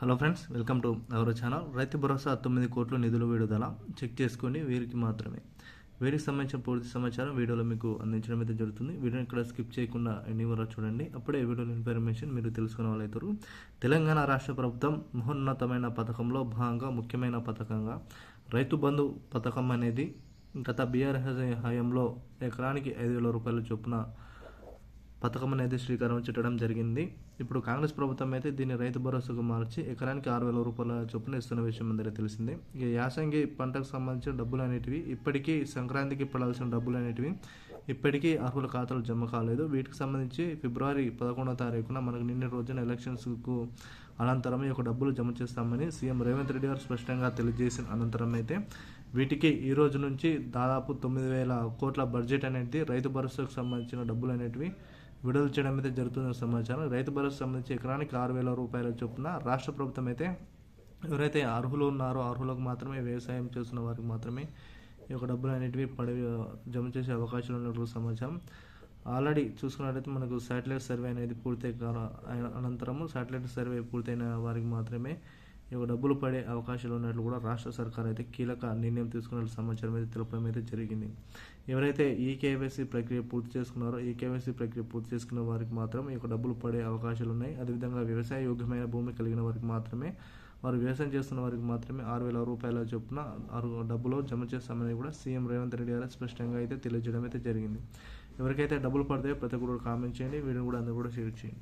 Hello friends welcome to our channel. Rythu Bharosa తొమ్మిది కోట్ల నిధులు విడుదల. చెక్ చేసుకోండి వీరికి మాత్రమే. వీరికి సంబంధించిన పూర్తి సమాచారం వీడియోలో మీకు అందించడం అయితే జరుగుతుంది. వీడియోని ఇక్కడ స్కిప్ చేయకుండా ఎన్ని వరకు చూడండి. అప్పుడే వీడియోలో ఇన్ఫర్మేషన్ మీరు తెలుసుకునే వాళ్ళు తెలంగాణ రాష్ట్ర ప్రభుత్వం మహోన్నతమైన పథకంలో భాగంగా ముఖ్యమైన పథకంగా రైతు బంధు పథకం అనేది గత బీఆర్ఎస్ హయాంలో ఎకరానికి ఐదు వేల రూపాయల చొప్పున పథకం అనేది శ్రీకారం చుట్టడం జరిగింది. ఇప్పుడు కాంగ్రెస్ ప్రభుత్వం అయితే దీన్ని రైతు భరోసాకు మార్చి ఎకరానికి ఆరు వేల రూపాయల చొప్పున ఇస్తున్న విషయం అందరికీ తెలిసిందే. ఇక యాసంగి పంటకు సంబంధించిన డబ్బులు అనేటివి ఇప్పటికీ సంక్రాంతికి పడాల్సిన డబ్బులు అనేటివి ఇప్పటికీ అర్హుల ఖాతాలు జమ కాలేదు. వీటికి సంబంధించి ఫిబ్రవరి పదకొండవ తారీఖున మనకు నిన్న రోజున ఎలక్షన్స్కు అనంతరం ఈ యొక్క డబ్బులు జమ చేస్తామని సీఎం రేవంత్ రెడ్డి గారు స్పష్టంగా తెలియజేసిన అనంతరం అయితే వీటికి ఈ రోజు నుంచి దాదాపు తొమ్మిది వేల కోట్ల బడ్జెట్ అనేది రైతు భరోసాకు సంబంధించిన డబ్బులు అనేటివి విడుదల చేయడం అయితే జరుగుతున్న సమాచారం. రైతు భరోసా సంబంధించి ఎకరానికి ఆరు వేల రూపాయల చొప్పున రాష్ట్ర ప్రభుత్వం అయితే ఎవరైతే అర్హులు ఉన్నారో అర్హులకు మాత్రమే వ్యవసాయం చేస్తున్న వారికి మాత్రమే ఈ యొక్క డబ్బులు అనేటివి పడి జమ చేసే అవకాశాలు ఉన్నట్లు సమాచారం. ఆల్రెడీ చూసుకున్నట్లయితే మనకు శాటిలైట్ సర్వే అనేది పూర్తి అనంతరము శాటిలైట్ సర్వే పూర్తయిన వారికి మాత్రమే యొక్క డబ్బులు పడే అవకాశాలు ఉన్నట్లు కూడా రాష్ట్ర సర్కార్ అయితే కీలక నిర్ణయం తీసుకున్న సమాచారం అయితే తెలపడం అయితే జరిగింది. ఎవరైతే ఈ కేవైసీ ప్రక్రియ పూర్తి చేసుకున్నారో ఈ కేవైసీ ప్రక్రియ పూర్తి చేసుకున్న వారికి మాత్రం ఈ యొక్క డబ్బులు పడే అవకాశాలు ఉన్నాయి. అదేవిధంగా వ్యవసాయ యోగ్యమైన భూమి కలిగిన వారికి మాత్రమే వారు వ్యవసాయం చేస్తున్న వారికి మాత్రమే ఆరు వేల రూపాయల చొప్పున ఆరు డబ్బులు జమ చేస్తామని కూడా సీఎం రేవంత్ రెడ్డి గారు స్పష్టంగా అయితే తెలియజేయడం అయితే జరిగింది. ఎవరికైతే డబ్బులు పడతాయో ప్రతి ఒక్కరు కామెంట్ చేయండి. వీడియో కూడా అందరూ కూడా షేర్ చేయండి.